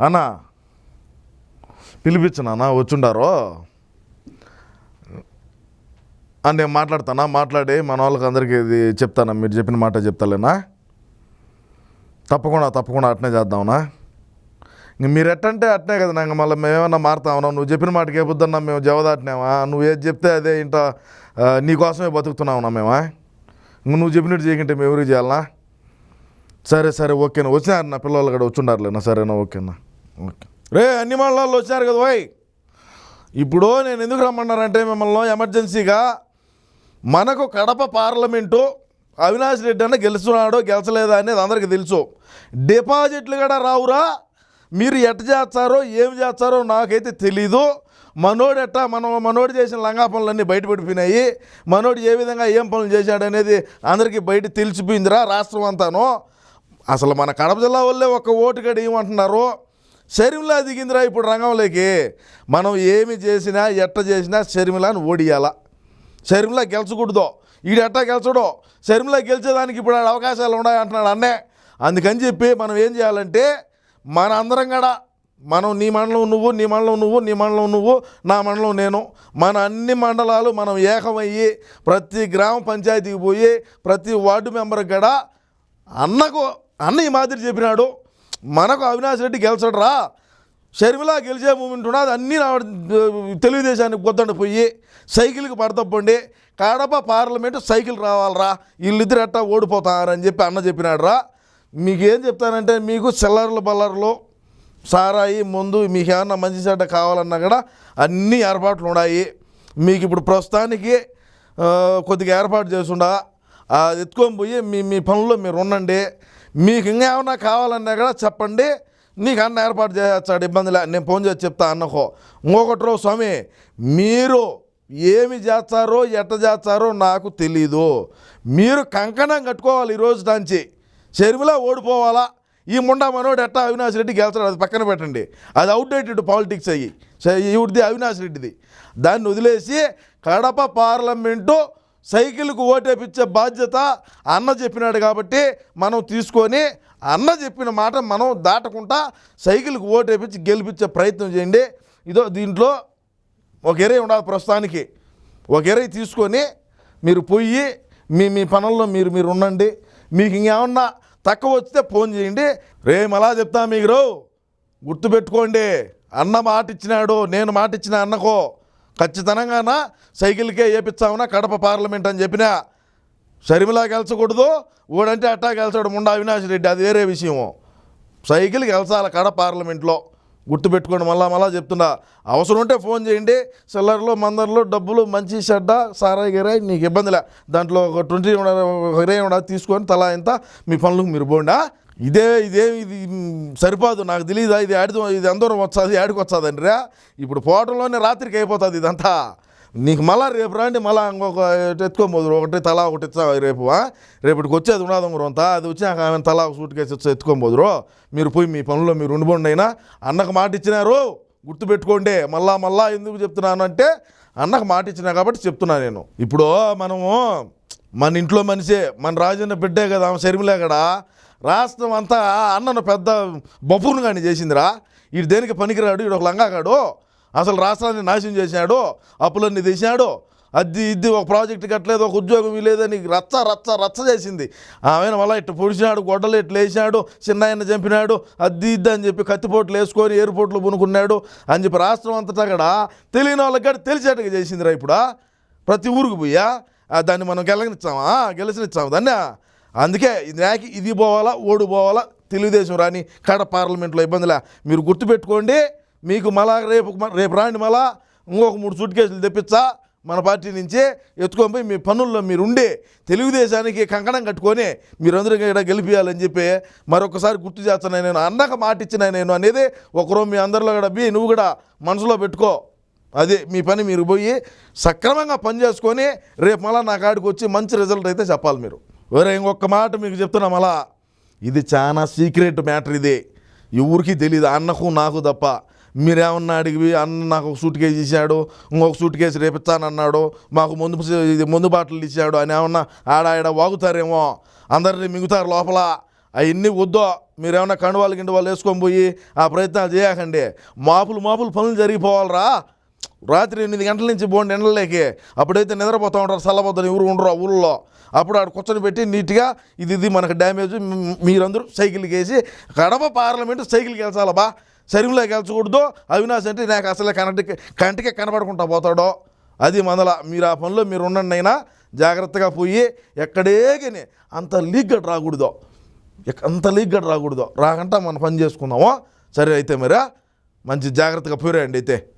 అన్నా పిలిపించనా వచ్చుండారో? అని నేను మాట్లాడతానా? మాట్లాడి మన వాళ్ళకి అందరికీ ఇది చెప్తానా? మీరు చెప్పిన మాట చెప్తాలేనా? తప్పకుండా తప్పకుండా అట్నే చేద్దామనా ఇంక మీరు ఎట్టంటే అట్నే కదా నాకు మళ్ళీ మేమేమన్నా మారుతామన్నా నువ్వు చెప్పిన మాటకి ఏ బుద్ధన్నా మేము జవదాటినామా? నువ్వు ఏది చెప్తే అదే ఇంట నీకోసమే బతుకుతున్నావునా మేమా? ఇంక నువ్వు చెప్పినట్టు చేయకుంటే మేము ఎవరికి చేయాలనా? సరే సరే ఓకేనా. వచ్చినారు నా పిల్లలు కూడా వచ్చిండారులేనా? సరేనా ఓకేనా? ఓకే రే అన్ని మండలాల్లో వచ్చారు కదా వై ఇప్పుడు నేను ఎందుకు రమ్మన్నానంటే మిమ్మల్ని ఎమర్జెన్సీగా మనకు కడప పార్లమెంటు అవినాష్ రెడ్డి అన్న గెలుస్తున్నాడో గెలచలేదా అనేది అందరికీ తెలుసు. డిపాజిట్లు కూడా రావురా. మీరు ఎట్ట చేస్తారో ఏం చేస్తారో నాకైతే తెలీదు. మనోడు ఎట్టా మనం మనోడు చేసిన లంగా పనులన్నీ బయటపడిపోయినాయి. మనోడు ఏ విధంగా ఏం పనులు చేశాడు అనేది అందరికీ బయట తెలిసిపోయిందిరా రాష్ట్రం అంతాను. అసలు మన కడప జిల్లా వాళ్ళే ఒక ఓటు గడి ఏమంటున్నారు షర్మిలా దిగిందిరా ఇప్పుడు రంగంలోకి. మనం ఏమి చేసినా ఎట్ట చేసినా షర్మిలాని ఓడియాల. షర్మిలా గెలిచకూడదు. ఈడు ఎట్టా గెలచడో షర్మిలా గెలిచేదానికి ఇప్పుడు అవకాశాలు ఉన్నాయి అంటున్నాడు అన్నే. అందుకని చెప్పి మనం ఏం చేయాలంటే మన అందరం కూడా మనం నీ మండలం నువ్వు నీ మండలం నువ్వు నీ మండలం నువ్వు నా మండలం నేను మన అన్ని మండలాలు మనం ఏకమయ్యి ప్రతి గ్రామ పంచాయతీకి పోయి ప్రతి వార్డు మెంబర్కి కూడా అన్నకు అన్న ఈ మాదిరి చెప్పినాడు. మనకు అవినాష్ రెడ్డి గెలిచడు రా షర్మిల గెలిచే మూమెంట్ ఉన్నది అన్నీ తెలుగుదేశానికి పొద్దుండ పోయి సైకిల్కి పడతప్పండి. కడప పార్లమెంటు సైకిల్ రావాలరా వీళ్ళిద్దరు ఎట్టా ఓడిపోతారని చెప్పి అన్న చెప్పినాడు రా మీకేం చెప్తానంటే మీకు చిల్లర్లు బల్లర్లు సారాయి ముందు మీకు ఏమన్నా మంచి చెడ్డ కావాలన్నా కూడా అన్ని ఏర్పాట్లు ఉన్నాయి. మీకు ఇప్పుడు ప్రస్తుతానికి కొద్దిగా ఏర్పాటు చేసుండా. అది ఎత్తుకొని పోయి మీ మీ పనుల్లో మీరు ఉండండి. మీకు ఇంకా ఏమన్నా కావాలన్నా కూడా చెప్పండి. నీకు అన్న ఏర్పాటు చేస్తాడు ఇబ్బంది లే నేను ఫోన్ చేసి చెప్తా అన్నకో. ఇంకొకటి రోజు స్వామి మీరు ఏమి చేస్తారో ఎట్ట చేస్తారో నాకు తెలీదు. మీరు కంకణం కట్టుకోవాలి ఈరోజు నుంచి. చెరువులా ఓడిపోవాలా? ఈ ముండా మనోడు ఎట్టా అవినాష్ రెడ్డి గెలుస్తాడు? అది పక్కన పెట్టండి. అది అవుట్డేటెడ్ పాలిటిక్స్ అయ్యి. ఈవిడిది అవినాష్ రెడ్డిది. దాన్ని వదిలేసి కడప పార్లమెంటు సైకిల్కు ఓటేపించే బాధ్యత అన్న చెప్పినాడు కాబట్టి మనం తీసుకొని అన్న చెప్పిన మాట మనం దాటకుండా సైకిల్కి ఓటేపించి గెలిపించే ప్రయత్నం చేయండి. ఇదో దీంట్లో ఒక ఎరై ఉండాలి ప్రస్తుతానికి. ఒక ఎరై తీసుకొని మీరు పోయి మీ మీ పనుల్లో మీరు మీరు ఉండండి. మీకు ఇంకేమన్నా తక్కువ వస్తే ఫోన్ చేయండి. రేమలా చెప్తా మీకు రో గుర్తుపెట్టుకోండి. అన్న మాట ఇచ్చినాడు నేను మాట ఇచ్చిన అన్నకో. ఖచ్చితంగా సైకిల్కే వేపిస్తామన్నా కడప పార్లమెంట్ అని చెప్పినా. షర్మిలా గెలచకూడదు ఓడంటే అట్టా గెలిచాడు ముండా అవినాష్ రెడ్డి. అది వేరే విషయము. సైకిల్ గెలచాలి కడ పార్లమెంట్లో. గుర్తుపెట్టుకోండి మళ్ళా మళ్ళా చెప్తున్నా. అవసరం ఉంటే ఫోన్ చేయండి. సిల్లర్లో మందర్లో డబ్బులు మంచి చెడ్డ సారాయి గిరాయి నీకు ఇబ్బందిలే దాంట్లో ఒక ట్వంటీ ఇరవై ఉండదు తీసుకొని తలా ఇంత మీ పనులకు మీరు పోండా. ఇదే ఇదే ఇది సరిపోదు. నాకు తెలియదా ఇది ఆడితో ఇది అందరం వచ్చాది ఆడికి వచ్చాదండి రా ఇప్పుడు పోవటంలోనే రాత్రికి అయిపోతుంది ఇదంతా. నీకు మళ్ళా రేపు రండి మళ్ళా ఇంకొక ఎత్తుకోబోదు. ఒకటి తలా ఒకటి రేపు రేపటికి వచ్చేది ఉన్నది అంతా. అది వచ్చినాక ఆమె తలా సూట్ కేసు వచ్చి ఎత్తుకోబోదురు మీరు పోయి మీ పనుల్లో మీరు ఉండిపోండి అయినా అన్నకు మాట ఇచ్చినారు గుర్తుపెట్టుకోండి మళ్ళా మళ్ళా ఎందుకు చెప్తున్నాను అంటే అన్నకు మాట ఇచ్చినా కాబట్టి చెప్తున్నా నేను. ఇప్పుడు మనము మన ఇంట్లో మనిషే మన రాజన్న బిడ్డే కదా ఆమె శర్మిలే కదా రాష్ట్రం అంతా అన్నను పెద్ద బఫూన్ కానీ చేసిందిరా. వీడు దేనికి పనికిరాడు? వీడు ఒక లంగాగాడు. అసలు రాష్ట్రాన్ని నాశనం చేశాడు అప్పులన్నీ తెచ్చాడు అది ఇది ఒక ప్రాజెక్ట్ కట్టలేదు ఒక ఉద్యోగం లేదని రచ్చ రచ్చ రచ్చ చేసింది. ఆమె మళ్ళీ ఇట్టు పొడిచినాడు గొడ్డలు ఇట్లా వేసినాడు చిన్నాయన చంపినాడు అది ఇది అని చెప్పి కత్తిపోట్లు వేసుకొని ఎయిర్పోర్ట్లో పునుకున్నాడు అని చెప్పి రాష్ట్రం అంతటా కూడా తెలియని వాళ్ళకి కూడా తెలిసేట్టుగా చేసిందిరా ఇప్పుడు. ప్రతి ఊరికి పోయా. దాన్ని మనం గెలగనిచ్చామా? గెలిచినిచ్చాము. దాన్ని అందుకే ఇది నాకు ఇది పోవాలా ఓడి పోవాలా తెలుగుదేశం రాని కడ పార్లమెంట్లో ఇబ్బందిలా. మీరు గుర్తుపెట్టుకోండి మీకు మళ్ళా రేపు రేపు రాండి మళ్ళా ఇంకొక మూడు సూట్ కేసులు తెప్పించా మన పార్టీ నుంచి. ఎత్తుకొని పోయి మీ పనుల్లో మీరు ఉండి తెలుగుదేశానికి కంకణం కట్టుకొని మీరందరూ ఇక్కడ గెలిపియాలని చెప్పి మరొకసారి గుర్తు చేస్తున్నా నేను. అన్నక మాట ఇచ్చిన నేను అనేది ఒకరో మీ అందరిలో కూడా బి నువ్వు కూడా మనసులో పెట్టుకో. అదే మీ పని మీరు పోయి సక్రమంగా పని చేసుకొని రేపు మళ్ళీ నా కాడికి వచ్చి మంచి రిజల్ట్ అయితే చెప్పాలి మీరు. వేరే ఇంకొక మాట మీకు చెప్తున్నా మళ్ళా. ఇది చాలా సీక్రెట్ మ్యాటర్ ఇది. ఎవరికి తెలియదు అన్నకు నాకు తప్ప. మీరేమన్నా అడిగి అన్న నాకు ఒక సూట్ కేసు ఇచ్చాడు ఇంకొక సూట్ కేసు రేపిస్తానన్నాడు మాకు ముందు ఇది ముందు బాటలు ఇచ్చాడు అని ఏమన్నా ఆడ ఆడ వాగుతారేమో. అందరినీ మిగుతారు లోపల. అవన్నీ వద్దో మీరేమన్నా కండువాళ్ళు గిండువాళ్ళు వేసుకొని పోయి ఆ ప్రయత్నాలు చేయకండి. మాపులు మాపులు పనులు జరిగిపోవాలరా. రాత్రి ఎనిమిది గంటల నుంచి బోండి ఎండలేకి అప్పుడైతే నిద్రపోతూ ఉంటారు చల్లబోద్దని ఎవరు ఉండరు ఆ ఊళ్ళో. అప్పుడు ఆడ కూర్చొని పెట్టి నీట్గా ఇది ఇది మనకు డ్యామేజ్ మీరందరూ సైకిల్కి వేసి కడప పార్లమెంట్ సైకిల్కి వెళ్ళాలి బా? శరీరంలోకి వెళ్ళకూడదు అవినాష్ అంటే నాకు అసలే కంటికి కంటికే కనబడకుండా పోతాడో. అది మందల మీరు ఆ పనిలో మీరు ఉండండి అయినా జాగ్రత్తగా పోయి ఎక్కడేగని అంత లీగ్గడ్ రాకూడదు. ఎక్క- అంత లీగ్గడ్ రాకూడదు. రాకంటే మనం పని చేసుకుందామో? సరే అయితే మరి మంచి జాగ్రత్తగా పోరాయండి అయితే.